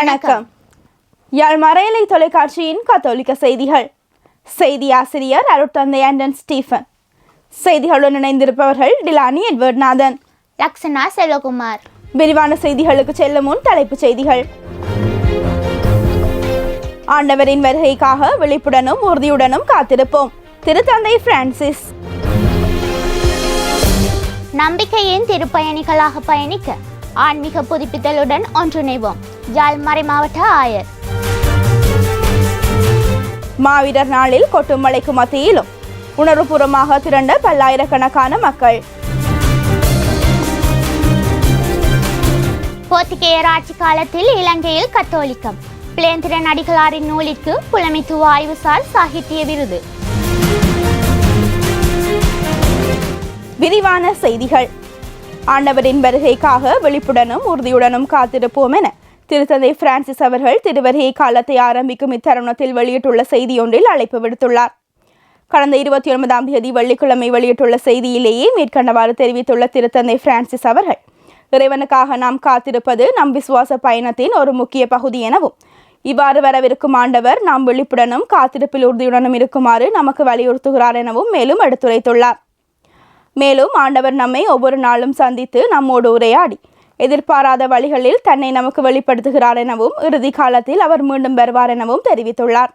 வணக்கம். யாழ் மறையலை தொலைக்காட்சியின் கத்தோலிக்க செய்திகள். செய்தி ஆசிரியர் அருட்தந்தை ஆண்டன் ஸ்டீஃபன். செய்திகளுடன் இணைந்திருப்பவர்கள் டிலானி எட்வர்ட் நாதன் லக்ஷனா செல்வகுமார். விரிவான செய்திகளுக்கு செல்லும் முன் தலைப்புச் செய்திகள். ஆண்டவரின் வருகைக்காக விழிப்புடனும் உறுதியுடனும் காத்திருப்போம். திருத்தந்தை பிரான்சிஸ். நம்பிக்கையின் திருப்பயணிகளாக பயணிக்க ஆன்மீக புதுப்பித்தலுடன் ஒன்றிணைவோம். யாழ் மறை மாவட்ட ஆயர். மாவீரர் நாளில் கொட்டும் மழைக்கு மத்தியிலும் உணர்வுபூர்வமாக திரண்ட பல்லாயிரக்கணக்கான மக்கள். போர்த்துகேயர் ஆட்சி காலத்தில் இலங்கையில் கத்தோலிக்கம். பிளேந்திரன் அடிகளாரின் நூலிற்கு புலமைத்துவ ஆய்வுசார் சாகித்ய விருது. விரிவான செய்திகள். ஆண்டவரின் வருகைக்காக விழிப்புடனும் உறுதியுடனும் காத்திருப்போம் என திருத்தந்தை பிரான்சிஸ் அவர்கள் திருவருகை காலத்தை ஆரம்பிக்கும் இத்தருணத்தில் வெளியிட்டுள்ள செய்தியொன்றில் அழைப்பு விடுத்துள்ளார். கடந்த இருபத்தி ஒன்பதாம் தேதி வெள்ளிக்கிழமை வெளியிட்டுள்ள செய்தியிலேயே மேற்கண்டவாறு தெரிவித்துள்ள திருத்தந்தை பிரான்சிஸ் அவர்கள் இறைவனுக்காக நாம் காத்திருப்பது நம் விசுவாச பயணத்தின் ஒரு முக்கிய பகுதி எனவும் இவ்வாறு வரவிருக்கும் ஆண்டவர் நாம் விழிப்புடனும் காத்திருப்பில் உறுதியுடனும் இருக்குமாறு நமக்கு வலியுறுத்துகிறார் எனவும் மேலும் எடுத்துரைத்துள்ளார். மேலும் ஆண்டவர் நம்மை ஒவ்வொரு நாளும் சந்தித்து நம்மோடு உரையாடி எதிர்பாராத வழிகளில் தன்னை நமக்கு வெளிப்படுத்துகிறார் எனவும் இறுதி காலத்தில் அவர் மீண்டும் வருவார் எனவும் தெரிவித்துள்ளார்.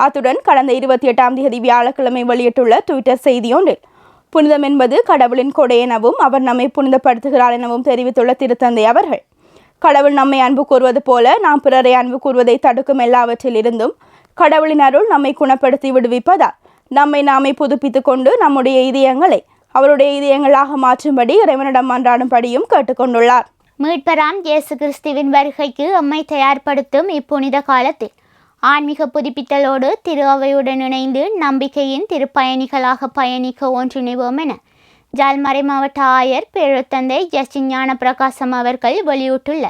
அத்துடன் கடந்த இருபத்தி எட்டாம் தேதி வியாழக்கிழமை வெளியிட்டுள்ள ட்விட்டர் செய்தியொன்றில் புனிதம் என்பது கடவுளின் கொடை எனவும் அவர் நம்மை புனிதப்படுத்துகிறார் எனவும் தெரிவித்துள்ள திருத்தந்தை அவர்கள் கடவுள் நம்மை அன்பு கூறுவது போல நாம் பிறரை அன்பு கூறுவதை தடுக்கும் எல்லாவற்றிலிருந்தும் கடவுளின் அருள் நம்மை குணப்படுத்தி விடுவிப்பதால் நம்மை நாமே புதுப்பித்துக்கொண்டு நம்முடைய இதயங்களை அவருடைய இதயங்களாக மாற்றும்படி இறைவனிடம் மன்றாடும்படியும் கேட்டுக்கொண்டுள்ளார். மீட்பராம் இயேசு கிறிஸ்துவின் வருகைக்கு எம்மை தயார்படுத்தும் இப்புனித காலத்தில் ஆன்மீக புதுப்பித்தலோடு திரு அவையுடன் இணைந்து நம்பிக்கையின் திருப்பயணிகளாக பயணிக்க ஒன்றிணைவோம் என ஜால்மறை மாவட்ட ஆயர் பேருத்தந்தை ஜஸ்டின் ஞான பிரகாசம் அவர்கள் வெளியிட்டுள்ள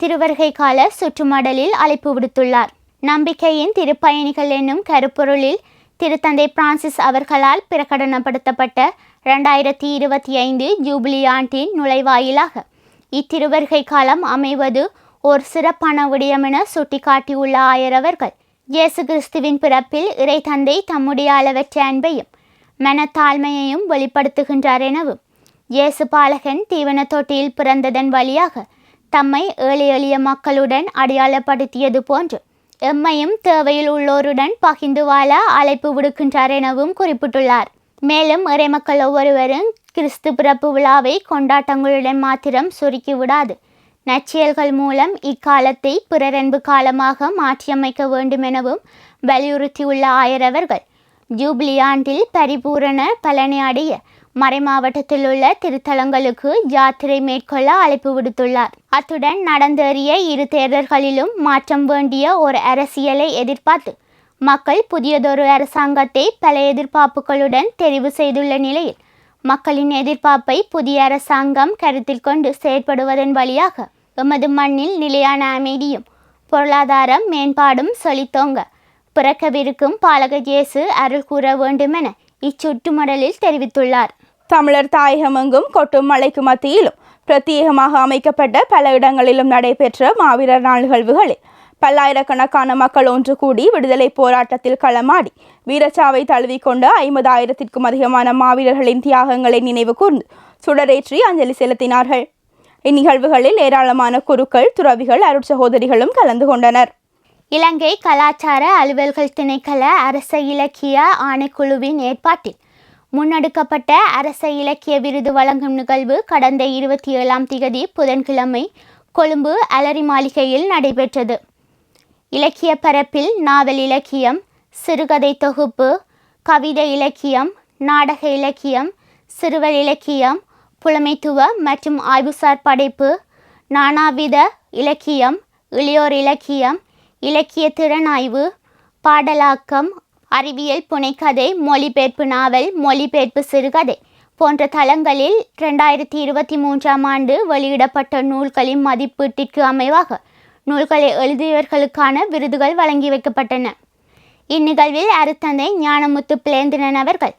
திருவருகை கால சுற்றுமடலில் அழைப்பு விடுத்துள்ளார். நம்பிக்கையின் திருப்பயணிகள் என்னும் கருப்பொருளில் திருத்தந்தை பிரான்சிஸ் அவர்களால் பிரகடனப்படுத்தப்பட்ட ரெண்டாயிரத்தி இருபத்தி ஐந்து ஜூபிலி ஆண்டின் நுழைவாயிலாக. இத்திருவருகை காலம் அமைவது ஒரு சிறப்பான விடயம் என சுட்டிக்காட்டியுள்ள ஆயரவர்கள் இயேசு கிறிஸ்துவின் பிறப்பில் இறை தந்தை தம்முடைய அளவற்ற அன்பையும் மனத்தாழ்மையையும் வெளிப்படுத்துகின்றார் எனவும் இயேசு பாலகன் தீவன தொட்டியில் பிறந்ததன் வழியாக தம்மை ஏழை எளிய மக்களுடன் அடையாளப்படுத்தியது போன்று எம்மையும் தேவையில் உள்ளோருடன் பகிர்ந்து வாழ அழைப்பு விடுக்கின்றார் எனவும் குறிப்பிட்டுள்ளார். மேலும் இறைமக்கள் ஒவ்வொருவரும் கிறிஸ்து பிறப்பு விழாவை கொண்டாட்டங்களுடன் மாத்திரம் சுருக்கி விடாது. நற்செயல்கள் மூலம் இக்காலத்தை பிறரன்பு காலமாக மாற்றியமைக்க வேண்டும் எனவும் வலியுறுத்தியுள்ள ஆயரவர்கள். ஜூப்ளி ஆண்டில் பரிபூரண பலனை அடைய மறைமாவட்டத்தில் உள்ள திருத்தலங்களுக்கு யாத்திரை மேற்கொள்ள அழைப்பு விடுத்துள்ளார். அத்துடன் நடந்தேறிய இரு தேர்தல்களிலும் மாற்றம் வேண்டிய ஒரு அரசியலை எதிர்பார்த்து மக்கள் புதியதொரு அரசாங்கத்தை பல எதிர்பார்ப்புகளுடன் தெரிவு செய்துள்ள நிலையில் மக்களின் எதிர்பார்ப்பை புதிய அரசாங்கம் கருத்தில் கொண்டு செயற்படுவதன் வழியாக எமது மண்ணில் நிலையான அமைதியும் பொருளாதாரம் மேம்பாடும் செழித்தோங்க. பிறக்கவிருக்கும் பாலக இயேசு அருள் கூற வேண்டுமென இச்சுற்றுமடலில் தெரிவித்துள்ளார். தமிழர் தாயகமெங்கும் கொட்டும் மழைக்கு மத்தியிலும் பிரத்யேகமாக அமைக்கப்பட்ட பல இடங்களிலும் நடைபெற்ற மாவீரர் நாள் நிகழ்வுகளில் பல்லாயிரக்கணக்கான மக்கள் ஒன்று கூடி விடுதலை போராட்டத்தில் களமாடி வீரச்சாவை தழுவிக்கொண்ட ஐம்பதாயிரத்திற்கும் அதிகமான மாவீரர்களின் தியாகங்களை நினைவு கூர்ந்து சுடரேற்றி அஞ்சலி செலுத்தினார்கள். இந்நிகழ்வுகளில் ஏராளமான குருக்கள் துறவிகள் அருட்சகோதரிகளும் கலந்து கொண்டனர். இலங்கை கலாச்சார அலுவல்கள் திணைக்கள அரச இலக்கிய ஆணைக்குழுவின் ஏற்பாட்டில் முன்னெடுக்கப்பட்ட அரச இலக்கிய விருது வழங்கும் நிகழ்வு கடந்த இருபத்தி ஏழாம் திகதி புதன்கிழமை கொழும்பு அலரி மாளிகையில் நடைபெற்றது. இலக்கிய பரப்பில் நாவல் இலக்கியம் சிறுகதை தொகுப்பு கவிதை இலக்கியம் நாடக இலக்கியம் சிறுவர் இலக்கியம் புலமைத்துவ மற்றும் ஆய்வுசார் படைப்பு நானாவித இலக்கியம் இளையோர் இலக்கியம் இலக்கிய திறனாய்வு பாடலாக்கம் அறிவியல் புனைக்கதை மொழிபெயர்ப்பு நாவல் மொழிபெயர்ப்பு சிறுகதை போன்ற தளங்களில் ரெண்டாயிரத்தி இருபத்தி மூன்றாம் ஆண்டு வெளியிடப்பட்ட நூல்களின் மதிப்பீட்டிற்கு அமைவாக நூல்களை எழுதியவர்களுக்கான விருதுகள் வழங்கி வைக்கப்பட்டன. இந்நிகழ்வில் அருத்தந்தை ஞானமுத்து பிளேந்திரன் அவர்கள்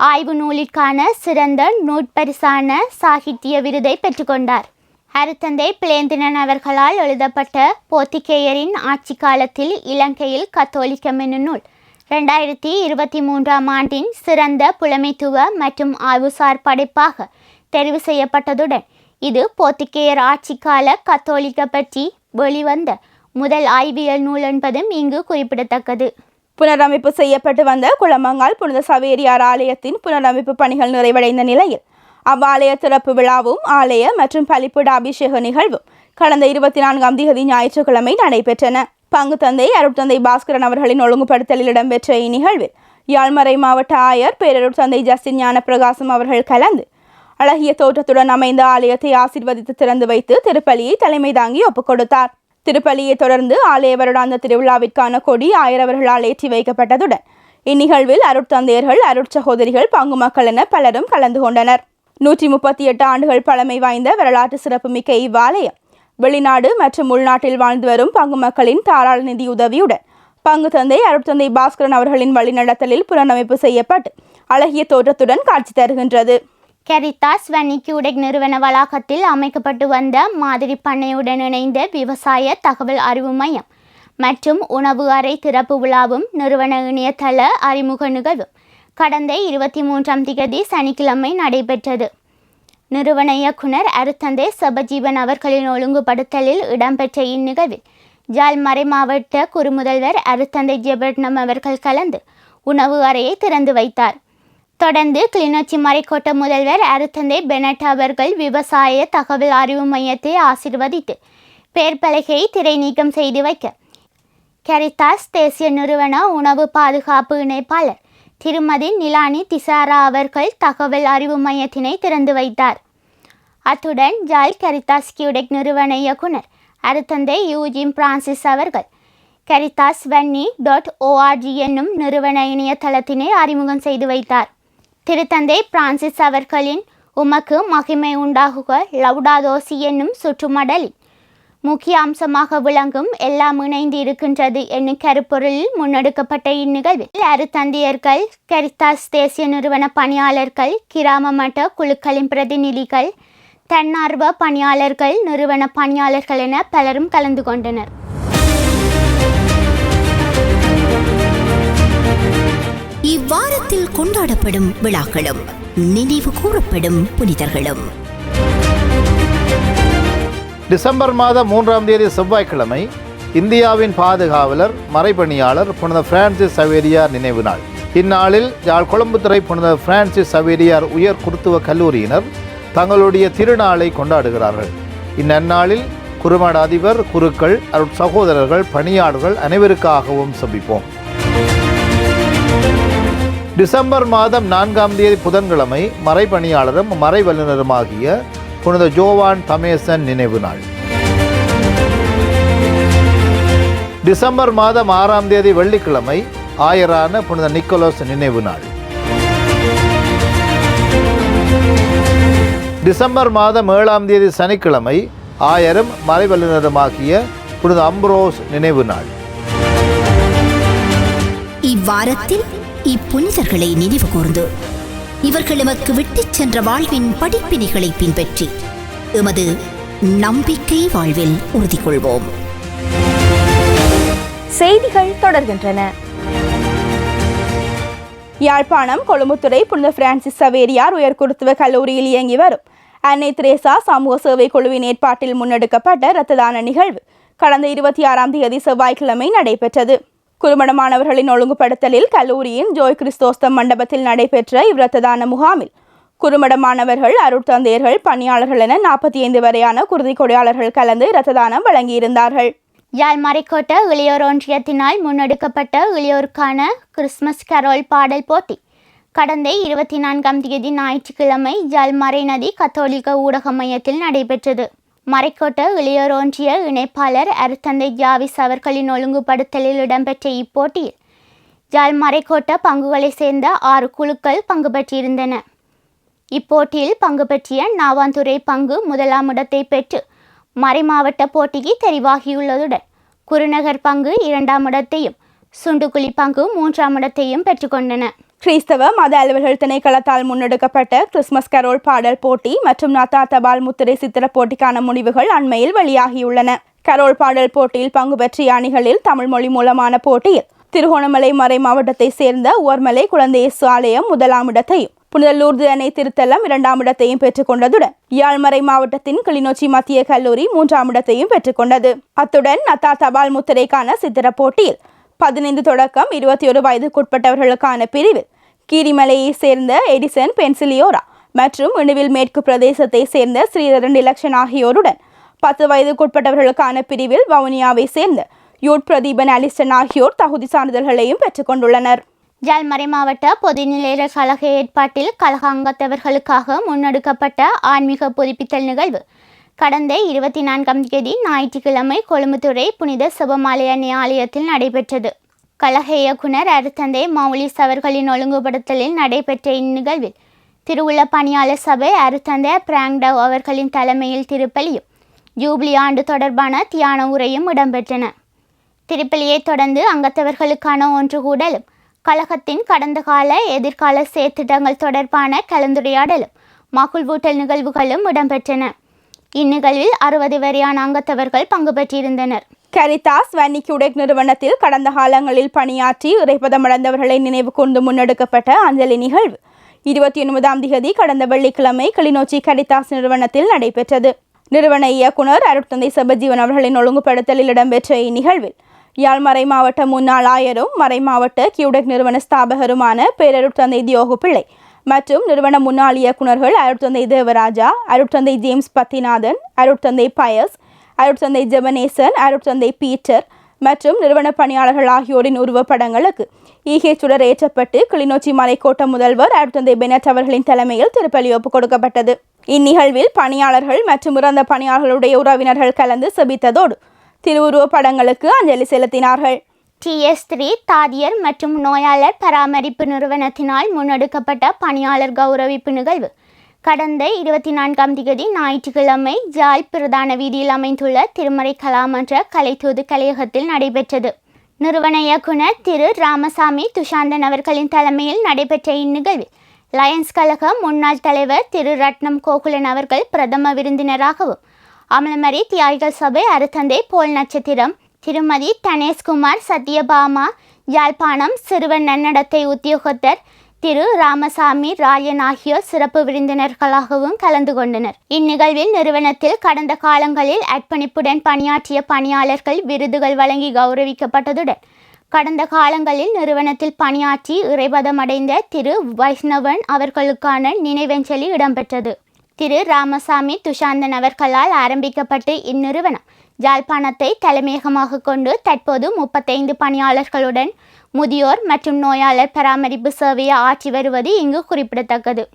ஆய்வு நூலிற்கான சிறந்த நூற்பரிசான சாகித்ய விருதை பெற்றுக்கொண்டார். அருத்தந்தை பிளேந்திரன் அவர்களால் எழுதப்பட்ட போத்திகேயரின் ஆட்சி காலத்தில் இலங்கையில் கத்தோலிக்கம் என்னும் நூல் ரெண்டாயிரத்தி இருபத்தி மூன்றாம் ஆண்டின் சிறந்த புலமைத்துவ மற்றும் ஆய்வுசார் படைப்பாக தெரிவு செய்யப்பட்டதுடன் இது போத்திகேயர் ஆட்சிக்கால கத்தோலிக்க பற்றி வெளிவந்த முதல் ஆய்வியல் நூல் என்பதும் இங்கு குறிப்பிடத்தக்கது. புனரமைப்பு செய்யப்பட்டு வந்த குளமங்கால் புனித சவேரியார் ஆலயத்தின் புனரமைப்பு பணிகள் நிறைவடைந்த நிலையில் அவ்வாலய திறப்பு விழாவும் ஆலய மற்றும் பலிப்பிட அபிஷேக நிகழ்வும் கடந்த இருபத்தி நான்காம் தேதி ஞாயிற்றுக்கிழமை நடைபெற்றன. பங்கு தந்தை அருட்தந்தை பாஸ்கரன் அவர்களின் ஒழுங்குபடுத்தலில் இடம்பெற்ற இந்நிகழ்வில் யாழ்மறை மாவட்ட ஆயர் பேரருட் தந்தை ஜஸ்டின் ஞானப்பிரகாசம் அவர்கள் கலந்து அழகிய தோற்றத்துடன் அமைந்த ஆலயத்தை ஆசீர்வதித்து திறந்து வைத்து திருப்பலியை தலைமை தாங்கி ஒப்புக் கொடுத்தார். திருப்பலியை தொடர்ந்து ஆலய வருடாந்த திருவிழாவிற்கான கொடி ஆயிரவர்களால் ஏற்றி வைக்கப்பட்டதுடன் இந்நிகழ்வில் அருட்தந்தையர்கள் அருட்சகோதரிகள் பங்கு மக்கள் என பலரும் கலந்து கொண்டனர். நூற்றி முப்பத்தி எட்டு ஆண்டுகள் பழமை வாய்ந்த வரலாற்று சிறப்புமிக்க இவ்வாலயம் வெளிநாடு மற்றும் உள்நாட்டில் வாழ்ந்து வரும் பங்கு மக்களின் தாராள நிதி உதவியுடன் பங்கு தந்தை அருட்தந்தை பாஸ்கரன் அவர்களின் வழிநடத்தலில் புனரமைப்பு செய்யப்பட்டு அழகிய தோற்றத்துடன் காட்சி தருகின்றது. கெரித்தாஸ் வன்னிக்கூடை நிறுவன வளாகத்தில் அமைக்கப்பட்டு வந்த மாதிரி பண்ணையுடன் இணைந்த விவசாய தகவல் அறிவு மையம் மற்றும் உணவு அறை திறப்பு விழாவும் நிறுவன இணையதள அறிமுக நிகழ்வும் கடந்த இருபத்தி மூன்றாம் திகதி சனிக்கிழமை நடைபெற்றது. நிறுவன இயக்குனர் அருத்தந்தை சபஜீவன் அவர்களின் ஒழுங்குபடுத்தலில் இடம்பெற்ற இந்நிகழ்வில் மறை மாவட்ட குறுமுதல்வர் அருத்தந்தை ஜெபட்னம் அவர்கள் கலந்து உணவு அறையை திறந்து வைத்தார். தொடர்ந்து கிளிநொச்சி மறைக்கோட்ட முதல்வர் அருத்தந்தை பெனட் அவர்கள் விவசாய தகவல் அறிவு மையத்தை ஆசிர்வதித்து பேர்பலகையை திரை நீக்கம் செய்து வைக்க. கரிதாஸ் தேசிய நிறுவன உணவு பாதுகாப்பு இணைப்பாளர் திருமதி நிலானி திசாரா அவர்கள் தகவல் அறிவு மையத்தினை திறந்து வைத்தார். அத்துடன் ஜால் கரிதாஸ் கியூடெக் நிறுவன இயக்குனர் அருத்தந்தை யூஜிம் பிரான்சிஸ் அவர்கள் கரிதாஸ் வன்னி டாட் ஓஆர்ஜி என்னும் நிறுவன இணையதளத்தினை அறிமுகம் செய்து வைத்தார். திருத்தந்தை பிரான்சிஸ் அவர்களின் உமக்கு மகிமை உண்டாகுக லவுடாதோசி என்னும் சுற்றுமடலில். முக்கிய அம்சமாக விளங்கும் எல்லாம் இணைந்து இருக்கின்றது என்னும் கருப்பொருளில் முன்னெடுக்கப்பட்ட இந்நிகழ்வில். அருத்தந்தையர்கள் கரித்தாஸ் தேசிய நிறுவன பணியாளர்கள் கிராம மட்ட குழுக்களின் பிரதிநிதிகள் தன்னார்வ பணியாளர்கள் நிறுவன பணியாளர்கள் என பலரும் கலந்து கொண்டனர். இவ்வாரத்தில் கொண்டாடப்படும் விழாக்களும் நினைவு கூறப்படும் புனிதர்களும். டிசம்பர் மாதம் மூன்றாம் தேதி செவ்வாய்க்கிழமை இந்தியாவின் பாதுகாவலர் மறைபணியாளர் புனித பிரான்சிஸ் சவேரியார் நினைவு நாள். இந்நாளில் யாழ் கொழும்புத்துறை புனித பிரான்சிஸ் சவேரியார் உயர் குருத்துவ கல்லூரியினர் தங்களுடைய திருநாளை கொண்டாடுகிறார்கள். இந்நன்னாளில் குருமட அதிபர் குருக்கள் அருட் சகோதரர்கள் பணியாளர்கள் அனைவருக்காகவும் சபிப்போம். டிசம்பர் மாதம் நான்காம் தேதி புதன்கிழமை மறைபணியாளரும் மறை வல்லுநருமாகிய புனித ஜோவான் தமேசன் நினைவு நாள். டிசம்பர் மாதம் ஆறாம் தேதி வெள்ளிக்கிழமை ஆயரான புனித நிக்கோலஸ் நினைவு நாள். டிசம்பர் மாதம் ஏழாம் தேதி சனிக்கிழமை ஆயரும் மறைவல்லுநருமாகிய புனித அம்ப்ரோஸ் நினைவு நாள். இவ்வாரத்தில் இப்புனிதர்களை நினைவு கூர்ந்து. இவர்கள் எமக்கு விட்டுச் சென்ற வாழ்வின் படிப்பினைகளை பின்பற்றி எமது நம்பிக்கை வாழ்வில் உறுதி கொள்வோம் செய்திகள் தொடர்கின்றன. யாழ்ப்பாணம் கொழும்புத்துறை புனித பிரான்சிஸ் சவேரியார் உயர்குருத்துவ கல்லூரியில் இயங்கி வரும். அன்னை திரேசா சமூக சேவை குழுவின் ஏற்பாட்டில் முன்னெடுக்கப்பட்ட இரத்த தான நிகழ்வு கடந்த இருபத்தி ஆறாம் தேதி செவ்வாய்க்கிழமை நடைபெற்றது. குறுமணமானவர்களின் ஒழுங்குபடுத்தலில் கல்லூரியின் ஜோய் கிறிஸ்தோஸ்தம் மண்டபத்தில் நடைபெற்ற இவ்ரத்ததான முகாமில் குறுமடமானவர்கள் அருட்தந்தையர்கள் பணியாளர்கள் என நாற்பத்தி ஐந்து வரையான குருதி கொடையாளர்கள் கலந்து இரத்ததானம் வழங்கியிருந்தார்கள். யாழ் மறைக்கோட்ட இளையோர் ஒன்றியத்தினால் முன்னெடுக்கப்பட்ட இளையோருக்கான கிறிஸ்மஸ் கரோல் பாடல் போட்டி. கடந்த இருபத்தி நான்காம் தேதி ஞாயிற்றுக்கிழமை யாழ் மறைநதி கத்தோலிக்க ஊடக மையத்தில் நடைபெற்றது. மறைக்கோட்ட இளையோரொன்றிய இணைப்பாளர் அருத்தந்தை ஜாவிஸ் அவர்களின் ஒழுங்குபடுத்தலில் இடம்பெற்ற இப்போட்டியில் யாழ் மறைக்கோட்ட பங்குகளை சேர்ந்த ஆறு குழுக்கள் பங்கு பெற்றிருந்தன. இப்போட்டியில் பங்கு பெற்றிய நாவாந்துறை பங்கு முதலாம் இடத்தை பெற்று மறைமாவட்ட போட்டிக்கு தெரிவாகியுள்ளதுடன் குருநகர் பங்கு இரண்டாம் இடத்தையும் சுண்டுகுழி பங்கு மூன்றாம் இடத்தையும் பெற்றுக்கொண்டன கிறிஸ்தவ மத அலுவல்கள் திணைக்களத்தால் முன்னெடுக்கப்பட்ட கிறிஸ்துமஸ் கரோல் பாடல் போட்டி மற்றும் நத்தா தபால் முத்திரை சித்திர போட்டிக்கான முடிவுகள் அண்மையில் வெளியாகியுள்ளன. கரோல் பாடல் போட்டியில் பங்கு பெற்றிய அணிகளில் தமிழ் மொழி மூலமான போட்டியில் திருகோணமலை மறை மாவட்டத்தை சேர்ந்த ஓர்மலை குழந்தையேசு ஆலயம் முதலாம் இடத்தையும் புனிதலூர் அணை திருத்தலம் இரண்டாம் இடத்தையும் பெற்றுக்கொண்டதுடன் யாழ்மறை மாவட்டத்தின் கிளிநொச்சி மத்திய கல்லூரி மூன்றாம் இடத்தையும் பெற்றுக்கொண்டது அத்துடன் நத்தா தபால் முத்திரைக்கான சித்திர போட்டியில் பதினைந்து தொடக்கம் இருபத்தி ஒரு வயதுக்குட்பட்டவர்களுக்கான பிரிவில் கீரிமலையை சேர்ந்த எடிசன் பென்சிலியோரா மற்றும் இணுவில் மேற்கு பிரதேசத்தை சேர்ந்த ஸ்ரீதரன் இலக்ஷன் ஆகியோருடன் பத்து வயதுக்குட்பட்டவர்களுக்கான பிரிவில் வவுனியாவை சேர்ந்த யூட் பிரதீபன் அலிஸ்டன் ஆகியோர் தகுதி சான்றிதழ்களையும் பெற்றுக்கொண்டுள்ளனர் ஜல்மறை மாவட்ட பொதுநிலையர் கழக ஏற்பாட்டில் கழக அங்கத்தவர்களுக்காக முன்னெடுக்கப்பட்ட ஆன்மீக புதுப்பித்தல் நிகழ்வு. கடந்த இருபத்தி நான்காம் தேதி ஞாயிற்றுக்கிழமை கொழும்புத்துறை புனித சிவமாலய ஆலயத்தில் நடைபெற்றது. கழக இயக்குனர் அருத்தந்தை மௌலிஸ் அவர்களின் ஒழுங்குபடுத்தலில் நடைபெற்ற இந்நிகழ்வில் திருவுள்ள பணியாளர் சபை அருத்தந்தை பிராங்டவ் அவர்களின் தலைமையில் திருப்பலியும் ஜூப்ளி ஆண்டு தொடர்பான தியான உரையும் இடம்பெற்றன. திருப்பலியைத் தொடர்ந்து அங்கத்தவர்களுக்கான ஒன்றுகூடலும் கழகத்தின் கடந்த கால எதிர்கால செயற்திட்டங்கள் தொடர்பான கலந்துரையாடலும் மகுழ்வூட்டல் நிகழ்வுகளும் இடம்பெற்றன. இந்நிகழ்வில் அறுபது வரையான அங்கத்தவர்கள் பங்கு பெற்றிருந்தனர். கரிதாஸ் வன்னி கியூடெக் நிறுவனத்தில் கடந்த காலங்களில் பணியாற்றி இறைப்பதமடைந்தவர்களை நினைவு கொண்டு முன்னெடுக்கப்பட்ட அஞ்சலி நிகழ்வு. இருபத்தி ஒன்பதாம் திகதி கடந்த வெள்ளிக்கிழமை கிளிநொச்சி கரிதாஸ் நிறுவனத்தில் நடைபெற்றது. நிறுவன இயக்குனர் அருட்தந்தை சபஜீவன் அவர்களின் ஒழுங்குபடுத்தலில் இடம்பெற்ற இந்நிகழ்வில் யாழ் மறை மாவட்ட முன்னாள் ஆயரும் மறை மாவட்ட கியூடெக் நிறுவன ஸ்தாபகருமான பேரருட்தந்தை தியோகு பிள்ளை மற்றும் நிறுவன முன்னாள் இயக்குநர்கள் அருட்தந்தை தேவராஜா அருட்தந்தை ஜேம்ஸ் பத்திநாதன் அருட்தந்தை பயஸ் அருட்சந்தை ஜெபனேசன் அருட்சந்தை பீட்டர் மற்றும் நிறுவன பணியாளர்கள் ஆகியோரின் உருவப்படங்களுக்கு ஈகே சுடர் ஏற்றப்பட்டு கிளிநொச்சி மலைக்கோட்ட முதல்வர் அருட்சந்தை பெனட் அவர்களின் தலைமையில் திருப்பலி ஒப்புக் கொடுக்கப்பட்டது. இந்நிகழ்வில் பணியாளர்கள் மற்றும் இறந்த பணியாளர்களுடைய உறவினர்கள் கலந்து செபித்ததோடு திருவுருவப் படங்களுக்கு அஞ்சலி செலுத்தினார்கள். டிஎஸ் த்ரீ தாதியர் மற்றும் நோயாளர் பராமரிப்பு நிறுவனத்தினால் முன்னெடுக்கப்பட்ட பணியாளர் கௌரவிப்பு நிகழ்வு கடந்த இருபத்தி நான்காம் திகதி ஞாயிற்றுக்கிழமை ஜாழ் பிரதான வீதியில் அமைந்துள்ள திருமறை கலாமன்ற கலைத்தூது கலையகத்தில் நடைபெற்றது. நிறுவன இயக்குனர் திரு ராமசாமி துஷாந்தன் அவர்களின் தலைமையில் நடைபெற்ற இந்நிகழ்வில் லயன்ஸ் கழக முன்னாள் தலைவர் திரு ரட்னம் கோகுலன் அவர்கள் பிரதம விருந்தினராகவும் அமலமரி தியாகிகள் சபை அருத்தந்தை போல் நட்சத்திரம் திருமதி தனேஷ்குமார் சத்யபாமா யாழ்ப்பாணம் சிறுவன் நன்னடத்தை உத்தியோகத்தர் திரு ராமசாமி ராயன் ஆகியோர் சிறப்பு விருந்தினர்களாகவும் கலந்து கொண்டனர். இந்நிகழ்வில் நிறுவனத்தில் கடந்த காலங்களில் அர்ப்பணிப்புடன் பணியாற்றிய பணியாளர்கள் விருதுகள் வழங்கி கௌரவிக்கப்பட்டதுடன் கடந்த காலங்களில் நிறுவனத்தில் பணியாற்றி இறைபதமடைந்த திரு வைஷ்ணவன் அவர்களுக்கான நினைவஞ்சலி இடம்பெற்றது. திரு ராமசாமி துஷாந்தன் அவர்களால் ஆரம்பிக்கப்பட்டு இந்நிறுவனம் ஜாழ்ப்பாணத்தை தலைமையகமாக கொண்டு தற்போது முப்பத்தைந்து பணியாளர்களுடன் முதியோர் மற்றும் நோயாளர் பராமரிப்பு சேவையை ஆற்றி வருவது இங்கு குறிப்பிடத்தக்கது.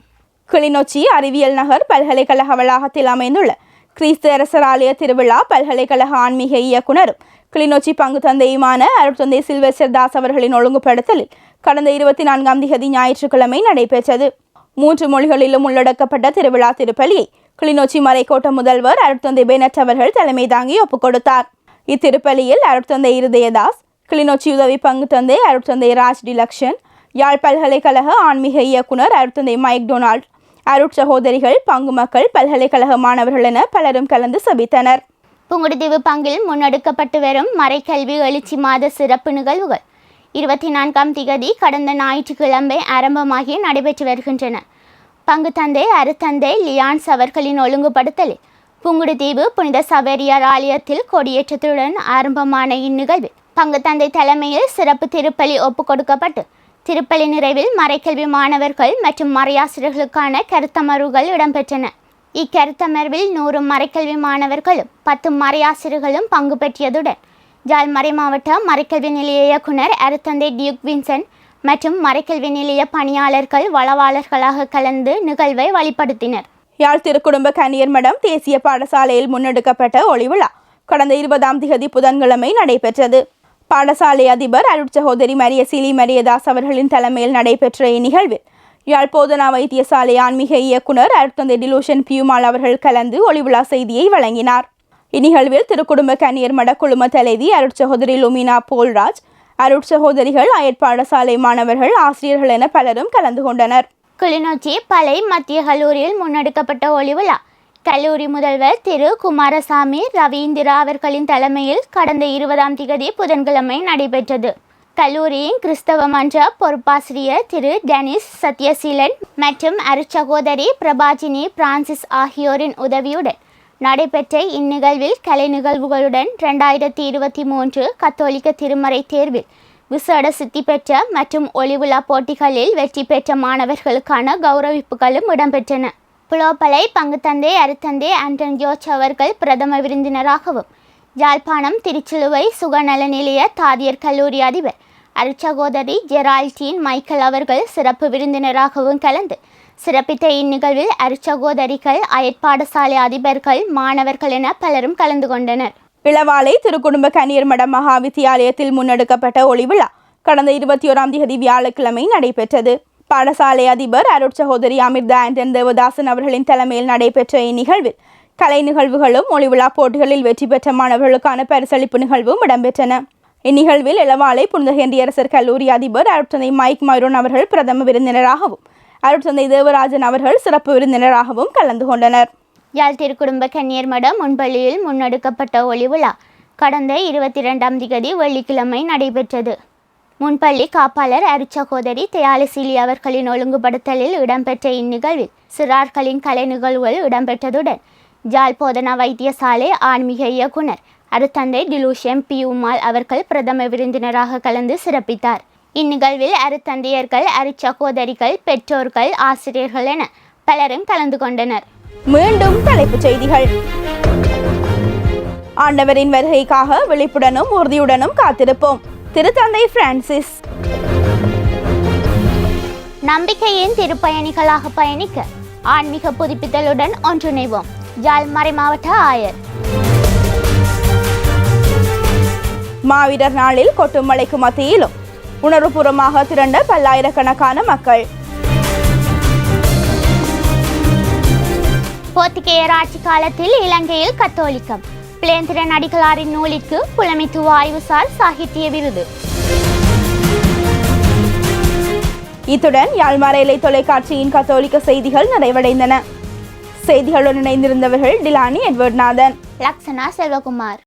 கிளிநொச்சி அறிவியல் நகர் பல்கலைக்கழக வளாகத்தில் அமைந்துள்ள கிறிஸ்து அரசராலய ஆலய திருவிழா பல்கலைக்கழக ஆன்மீக இயக்குனரும் கிளிநொச்சி பங்கு தந்தையுமான அருட்தந்தை சில்வஸ்டர் தாஸ் அவர்களின் ஒழுங்குபடுத்தலில் கடந்த இருபத்தி நான்காம் திகதி ஞாயிற்றுக்கிழமை நடைபெற்றது. மூன்று மொழிகளிலும் உள்ளடக்கப்பட்ட திருவிழா திருப்பலியை கிளிநொச்சி மறைக்கோட்ட முதல்வர் அருட்தந்தை பெனட் அவர்கள் தலைமை தாங்கி ஒப்புக் கொடுத்தார் இத்திருப்பலியில் அருட்தந்தை இருதயதாஸ் கிளிநொச்சி உதவி பங்கு தந்தை அருட்தந்தை ராஜ் டிலக்ஷன் யாழ் பல்கலைக்கழக ஆன்மீக இயக்குனர் அருட்தந்தை மைக் டொனால்ட் அருட் சகோதரிகள் பங்கு மக்கள் பல்கலைக்கழக மாணவர்கள் என பலரும் கலந்து சபித்தனர் புங்குடுதீவு பங்கில் முன்னெடுக்கப்பட்டு வரும் மறைக்கல்வி எழுச்சி மாத சிறப்பு நிகழ்வுகள் இருபத்தி நான்காம் திகதி கடந்த ஞாயிற்றுக்கிழமை ஆரம்பமாகி நடைபெற்று வருகின்றன பங்கு தந்தை அருத்தந்தை லியான்ஸ் அவர்களின் ஒழுங்குபடுத்தலில் புங்குடுதீவு புனித சவேரியார் ஆலயத்தில் கொடியேற்றத்துடன் ஆரம்பமான இந்நிகழ்வு பங்கு தந்தை தலைமையில் சிறப்பு திருப்பலி ஒப்புக் கொடுக்கப்பட்டு திருப்பலி நிறைவில் மறைக்கல்வி மாணவர்கள் மற்றும் மறையாசிரியர்களுக்கான கருத்தமர்வுகள் இடம்பெற்றன. இக்கருத்தமர்வில் நூறு மறைக்கல்வி மாணவர்களும் பத்து மறையாசிரியர்களும் பங்கு பெற்றியதுடன் ஜால்மறை மாவட்ட மறைக்கல்வி நிலைய இயக்குனர் அருத்தந்தை டியூக் வின்சன் மற்றும் மறைக்கல்வி நிலைய பணியாளர்கள் வளவாளர்களாக கலந்து நிகழ்வை வழிப்படுத்தினர் யாழ் திருக்குடும்ப கன்னியர் மடம் தேசிய பாடசாலையில் முன்னெடுக்கப்பட்ட ஒளிவிழா கடந்த இருபதாம் திகதி புதன்கிழமை நடைபெற்றது. பாடசாலை அதிபர் அருட் சகோதரி மரிய சிலி மரியதாஸ் அவர்களின் தலைமையில் நடைபெற்ற இந்நிகழ்வில் யாழ் போதனா வைத்தியசாலை ஆன்மீக இயக்குனர் அருட்தந்தை டிலூஷன் பியூமால் அவர்கள் கலந்து ஒளிவிழா செய்தியை வழங்கினார். இந்நிகழ்வில் திருக்குடும்ப கன்னியர் மடக்குழும குழும தலைவி அருட் சகோதரி லுமினா போல்ராஜ் அருட்சகோதரிகள் அயற் பாடசாலை மாணவர்கள் ஆசிரியர்கள் என பலரும் கலந்து கொண்டனர். கிளிநொச்சி பழை மத்திய கல்லூரியில் முன்னெடுக்கப்பட்ட ஒளிவிழா கல்லூரி முதல்வர் திரு. குமாரசாமி ரவீந்திரா அவர்களின் தலைமையில் கடந்த இருபதாம் திகதி புதன்கிழமை நடைபெற்றது. கல்லூரியின் கிறிஸ்தவ மன்ற பொறுப்பாசிரியர் திரு. டெனிஸ் சத்யசீலன் மற்றும் அருட்சகோதரி பிரபாஜினி பிரான்சிஸ் ஆகியோரின் உதவியுடன் நடைபெற்ற இந்நிகழ்வில் கலை நிகழ்வுகளுடன் ரெண்டாயிரத்தி இருபத்தி மூன்று கத்தோலிக்க திருமறை தேர்வில் விசேட சித்தி பெற்ற மற்றும் ஒளிவிழா போட்டிகளில் வெற்றி பெற்ற மாணவர்களுக்கான கௌரவிப்புகளும் இடம்பெற்றன. புலோப்பலை பங்குத்தந்தை அருத்தந்தை ஆண்டன் ஜோர்ஜ் அவர்கள் பிரதம விருந்தினராகவும் யாழ்ப்பாணம் திருச்சிலுவை சுகநல நிலைய தாதியர் கல்லூரி அதிபர் அருட்சகோதரி ஜெரால்டீன் மைக்கேல் அவர்கள் சிறப்பு விருந்தினராகவும் கலந்து சிறப்பித்த இந்நிகழ்வில் அருட்சகோதரிகள் அயற்பாடசாலை அதிபர்கள் மாணவர்கள் என பலரும் கலந்து கொண்டனர். பிளவாலை திருக்குடும்ப கன்னியர் மட மகா வித்தியாலயத்தில் முன்னெடுக்கப்பட்ட ஒளிவிழா கடந்த இருபத்தி ஓராம் தேதி வியாழக்கிழமை நடைபெற்றது. பாடசாலை அதிபர் அருட்சகோதரி அமிர்தா ஆண்டன் தேவதாசன் அவர்களின் தலைமையில் நடைபெற்ற இந்நிகழ்வில் கலை நிகழ்வுகளும் ஒளிவிழா போட்டிகளில் வெற்றி பெற்ற மாணவர்களுக்கான பரிசளிப்பு நிகழ்வும் இடம்பெற்றன. இந்நிகழ்வில் இளவாலை புனித ஹென்றியரசர் கல்லூரி அதிபர் அருட்சந்தை மைக் மைரோன் அவர்கள் பிரதம விருந்தினராகவும் அருட்சந்தை தேவராஜன் அவர்கள் சிறப்பு விருந்தினராகவும் கலந்து கொண்டனர். யாழ் திருக்குடும்ப கன்னியர் மடம் முன்பள்ளியில் முன்னெடுக்கப்பட்ட ஒளி விழா கடந்த இருபத்தி ரெண்டாம் திகதி வெள்ளிக்கிழமை நடைபெற்றது. முன்பள்ளி காப்பாளர் அருச்சகோதரி தயாலிசீலி அவர்களின் ஒழுங்குபடுத்தலில் இடம்பெற்ற இந்நிகழ்வில் சிறார்களின் கலை நிகழ்வுகள் இடம்பெற்றதுடன் ஜாழ் போதனா வைத்தியசாலை ஆன்மீக இயக்குனர் அருத்தந்தை டிலூஷியம் பி. உமால் அவர்கள் பிரதம விருந்தினராக கலந்து சிறப்பித்தார். இந்நிகழ்வில் அருத்தந்தையர்கள் அருச்சகோதரிகள் பெற்றோர்கள் ஆசிரியர்கள் என பலரும் கலந்து கொண்டனர். மீண்டும் தலைப்புச் செய்திகள். ஆண்டவரின் வருகைக்காக விழிப்புடனும் உறுதியுடனும் காத்திருப்போம். திருத்தந்தை பிரான்சிஸ். நம்பிக்கையின் திருப்பயணிகளாக பயணிக்க ஆன்மீக புதுப்பித்தலுடன் ஒன்றிணைவோம். ஜாழ் மறைமாவட்ட ஆயர். மாவீரர் நாளில் கொட்டும் மழைக்கு மத்தியிலும் உணர்வுபூர்வமாக திரண்ட பல்லாயிரக்கணக்கான மக்கள். போர்த்துகேயர் ஆட்சி காலத்தில் இலங்கையில் கத்தோலிக்கம். பிளேந்திரன் அடிகளாரின் நூலிற்கு புலமைத்துவ ஆய்வுசார் சாகித்ய விருது. இத்துடன் யாழ்மறையிலை தொலைக்காட்சியின் கத்தோலிக்க செய்திகள் நிறைவடைந்தன. செய்திகளுடன் இணைந்திருந்தவர்கள் Dilani Edward Nathan Lakshana Selvakumar.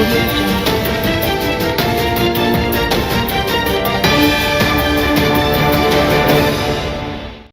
Audio Jungle.